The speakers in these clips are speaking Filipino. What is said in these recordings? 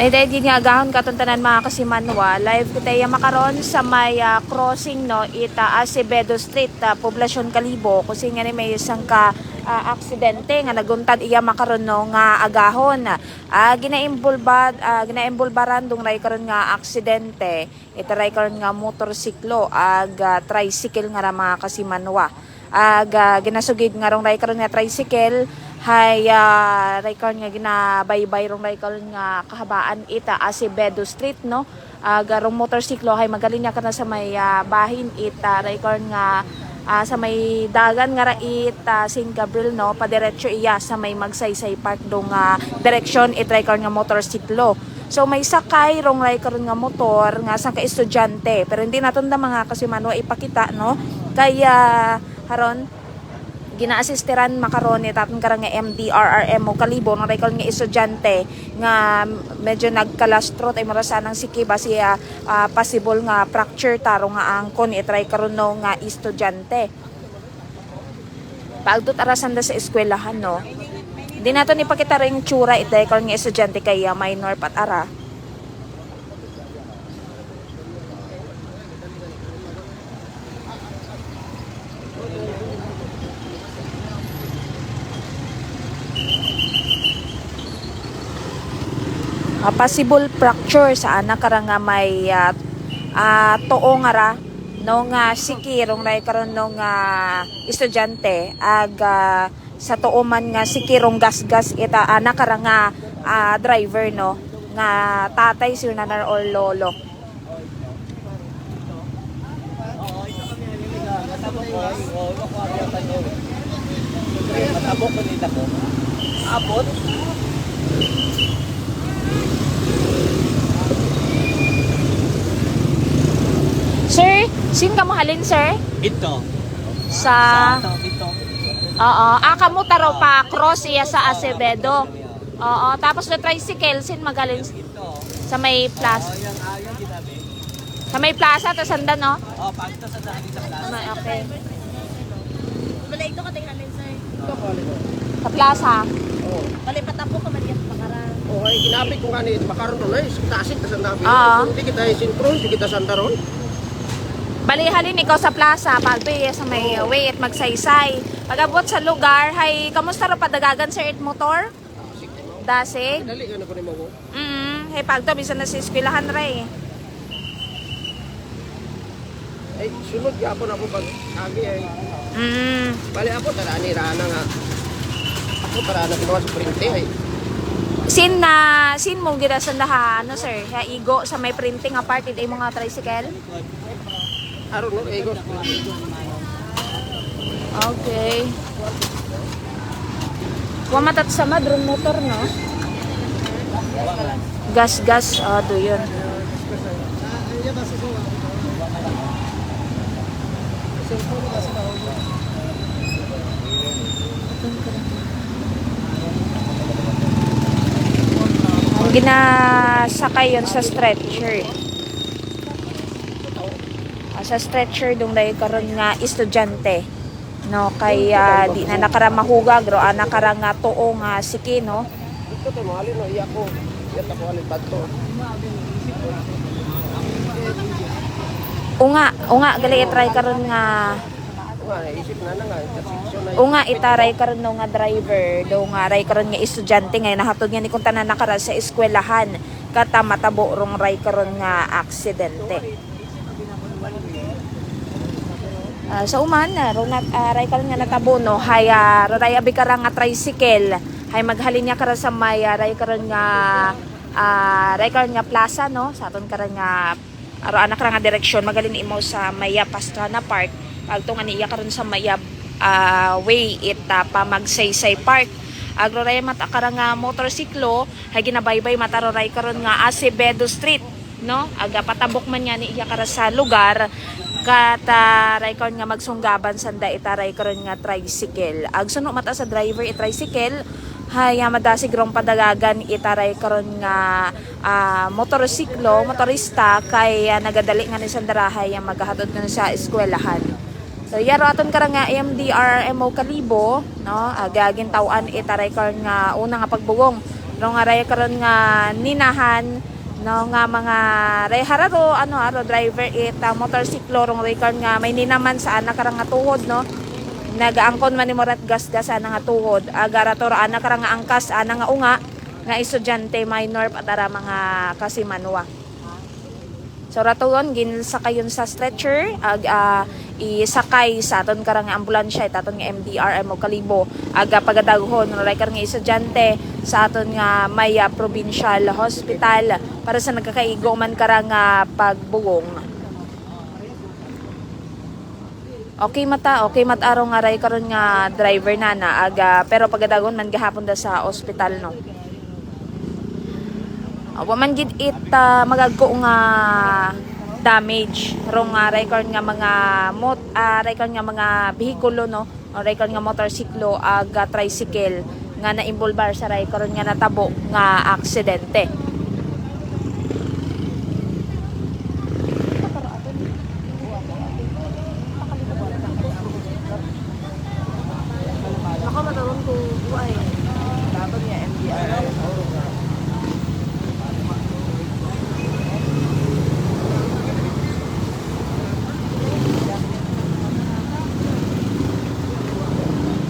May dahil din nga agahon katuntanan mga kasimanwa. Live ko tayo makaron sa may ah, crossing no ita Acevedo Street, uh, Poblasyon Kalibo. Kasi nga ni may isang ka ah, aksidente nga naguntad iya makaron no nga agahon. Ah ginaimbulbad ah, ginaimbulbaran dong ray karon nga aksidente. Ita ray karon nga motorsiklo ag ah, tricycle nga ra mga kasimanwa. Ag ah, ginasugid nga rong ray karon nga tricycle. Hay uh, Raykon nga ginabaybay rong Raykon nga kahabaan ita Acevedo Street no? Uh, garong motorsiklo hay magaling niya ka na sa may ah, bahin ita Raykon nga ah, sa may dagan nga rait ah, St. Gabriel no? Padiretso iya sa may magsaysay park dong nga direksyon it Raykon nga motorsiklo. So may sakay rong ray karon nga motor nga sa ka estudyante pero hindi naton mga kasi manwa ipakita no? Kaya haron gina-assisteran makaroni tatong karang nga MDRRM mo kalibo ng rekol nga estudyante nga medyo nagkalastro tay mara sanang siki ba siya ah, possible nga fracture taro nga angkon itry karon no nga estudyante. Pagdot arasan da sa eskwelahan no? Di nato ni pakita ring tsura itay karon nga estudyante kay ah, minor pat ara Ah, possible fracture sa anak kara nga may ah, ah, tuo nga ra no nga sikirong ray karon no nga estudyante ag ah, sa tuo man nga sikirong gasgas ita anak kara nga ah, driver no nga tatay sir nanar or lolo Matabok ko nita ko. Abot. Sir, sin ka mahalin sir? Ito. Sa Ito, ito. Oo, ah kamo taro pa cross iya sa Acevedo. Oo, tapos na tricycle sin magaling Ito. sa may plaza. yung ayaw ginabi. Sa may plaza to sanda no? Oh, pag ito sa daan sa plaza. May- Okay. Wala ito ka tingnan sir. Sa plaza. Oh, Wala patapo ka man yan pangarang. oh ay ginapit ko nga ni makaron ron ay tasik ta sandabi. Oo. Hindi kita sinkron, hindi kita sandaron. Bali halin ikaw sa plaza, iya sa may uh, way at magsaysay. Pag-abot sa lugar, hay kamusta ro padagagan sir it motor? Dasig. Dali nga ko ni mo. Mm, hay pagto bisan na sa eskwelahan ra eh. Ay sunod gyapon ako pag agi ay. Mm. Bali ako tara ni rana nga. Ako para na mga sprinte ay. Sin na sin mo gida sa daha ano sir, ya igo sa may printing apart ay mga tricycle. Aron no egos. Okay. Wa sa madron motor no. Gas gas ah do yun. Ginasakay yun sa stretcher. Ah, sa stretcher dong dahil karon nga estudyante no? Kay ah, di na nakara mahugag ro ana kara nga tuo nga siki no? Ito to mahali no? Iya ko. Iya ta ko alin badto. unga unga gali try karon nga na nga itaray karon nga driver do nga ray karon nga estudyante nga nahatod nga ni kung tanan nakara sa eskwelahan kata matabo rong ray karon nga aksidente Ah, sa uman na ro nat uh, ray karon nga natabo no hay uh, ray abi kara nga tricycle. Hay maghalin niya kara sa may ah, ray karon nga ah, ray karon nga plaza no? Sa aton karon nga aro anak nga direksyon. Magalin imo sa Maya Pastrana Park. Pagto nga niya karon sa Maya ah, way ita pa magsaysay park. Agro ray mata kara nga motorsiklo. Hay ginabaybay mataro ray karon nga Acevedo Street no? Aga patabok man niya ni iya kara sa lugar kata ray karon nga magsunggaban sanda itaray karon nga tricycle. Ag suno mata sa driver i tricycle hay madasig rong padagagan itaray karon nga ah, motorsiklo motorista kay ah, nagadali nga ni sandarahay ang maghatod nga sa eskwelahan. So yaro aton karang nga MDRMO Kalibo no? Agagin tawan itaray karon nga una nga pagbugong. Ro nga ray karon nga ninahan no nga mga ray hararo ano aro driver it uh, motorsiklo rong karon nga may ninaman sa anak karang nga tuhod no? Nagaangkon man ni morat gas-gas ana nga tuhod. Agarator ana karang nga angkas ana nga unga nga estudyante minor patara mga kasimanwa So ratuon ginsakay yun sa stretcher ag ah, isakay sa aton karang ambulansya aton nga MDR mo kalibo aga pagadaghon no karang nga estudyante sa aton nga may ah, provincial hospital para sa nagkakaigo man karang nga pagbugong. Okay mata, okay mata araw nga ray karon nga driver nana aga pero pagadagon man gahapon da sa ospital no. Uh, waman gid it uh, magagko nga damage rong uh, record nga mga mot uh, record nga mga behikulo no o record nga motorsiklo ag uh, tricycle nga naimbolbar sa record nga natabo nga aksidente.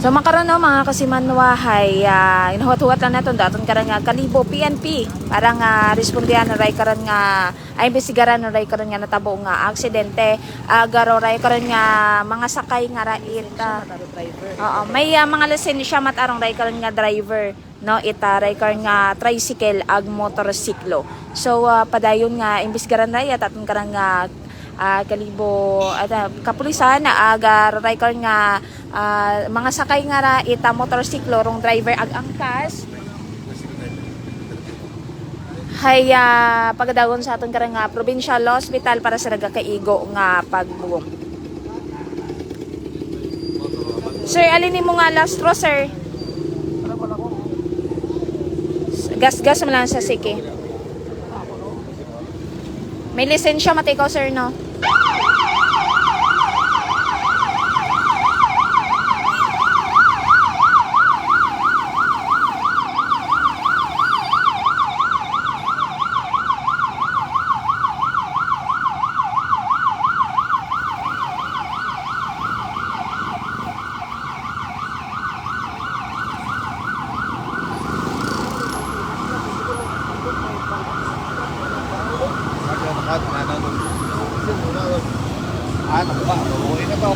So makaroon no mga kasimanwahay, uh, inahuat-huat lang naton daton karon nga kalibo PNP para nga respondihan na ray karon nga ay imbestigaran na ray karon nga natabo nga aksidente. Agaro ray karon nga mga sakay nga ah, Taro driver. Oo, may ah, mga lisensya mat arong ray karon nga driver no? Ita ray karon nga tricycle ag motorsiklo. So ah, padayon nga imbestigaran ray at aton karang nga ah, kalibo at ah, kapulisan na aga ray karon nga ah, mga sakay nga ra ita motorsiklo rong driver ag angkas hay ah, pagadagon sa aton karang nga provincial hospital para sa nagakaigo nga pagbugong. Sir, alin mo nga last straw, sir? Gas-gas mo lang sa siki. May lisensya matikaw, sir, no? Ano ba? Uuwi na to.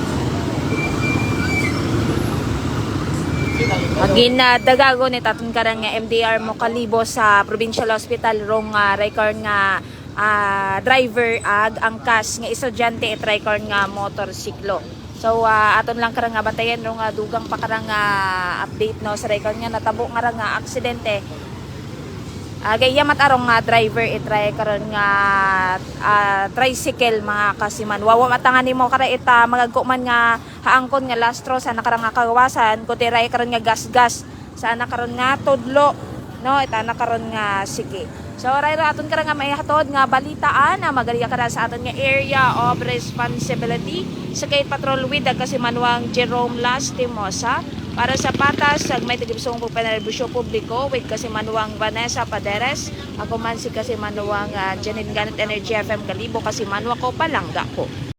Ginadagago ni tatun karang nga MDR mo kalibo sa Provincial Hospital rong nga record nga ah, driver ag angkas nga estudyante at record nga motorsiklo. So ah, aton lang karang nga batayan rong nga dugang pa karang nga update no sa record nga natabo nga nga aksidente. Uh, gayamat arong nga driver itry karon nga ah, tricycle mga kasiman. Wawa matangan nimo kara ita magagko man nga haangkon nga lastro sa nakarang nga kagawasan kundi ray karon nga gas-gas sa nakaron nga tudlo no ita nakaron nga sige. So ray ra aton kara nga maihatod nga balitaan na magariya kara sa aton nga area of responsibility sa kay patrol with ang kasimanwang Jerome Lastimosa para sa patas sa may tigibsong pagpanerbisyo publiko with kasi manuwang Vanessa Paderes. Ako man si kasi manuwang uh, Janine Ganit Energy FM Galibo kasi manwa ko palangga ko